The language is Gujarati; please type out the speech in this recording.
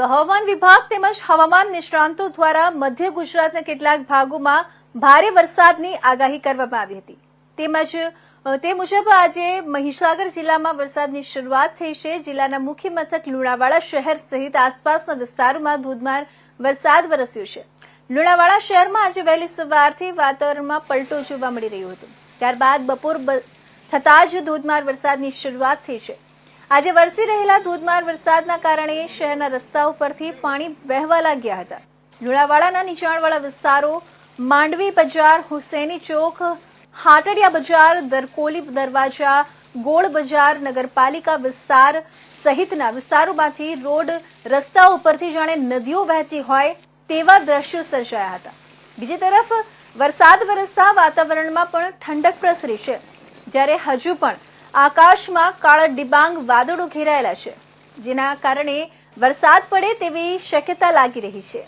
તો હવામાન વિભાગ તેમજ હવામાન નિષ્ણાંતો દ્વારા મધ્ય ગુજરાતના કેટલાક ભાગોમાં ભારે વરસાદની આગાહી કરવામાં આવી હતી. તેમજ તે મુજબ આજે મહીસાગર જિલ્લામાં વરસાદની શરૂઆત થઈ છે. જિલ્લાના મુખ્ય મથક લુણાવાડા શહેર સહિત આસપાસના વિસ્તારોમાં ધોધમાર વરસાદ વરસ્યો છે. લુણાવાડા શહેરમાં આજે વહેલી સવારથી વાતાવરણમાં પલટો જોવા મળી રહ્યો હતો. ત્યારબાદ બપોર થતાં જ ધોધમાર વરસાદની શરૂઆત થઈ છે. આજે વરસી રહેલા ધોધમાર વરસાદના કારણે શહેરના રસ્તા ઉપરથી પાણી વહેવા લાગ્યા હતા. લુણાવાડાના નીચાણવાળા વિસ્તારો, માંડવી બજાર, હુસેની ચોક, હાટડિયા બજાર, દરકોલી દરવાજા, ગોળ બજાર, નગરપાલિકા વિસ્તાર સહિતના વિસ્તારોમાંથી રોડ રસ્તા ઉપરથી જાણે નદીઓ વહેતી હોય તેવા દ્રશ્યો સર્જાયા હતા. બીજી તરફ વરસાદ વરસતા વાતાવરણમાં પણ ઠંડક પ્રસરી છે. જ્યારે હજુ પણ આકાશમાં કાળા ડિબાંગ વાદળો ઘેરાયેલા છે, જેના કારણે વરસાદ પડે તેવી શક્યતા લાગી રહી છે.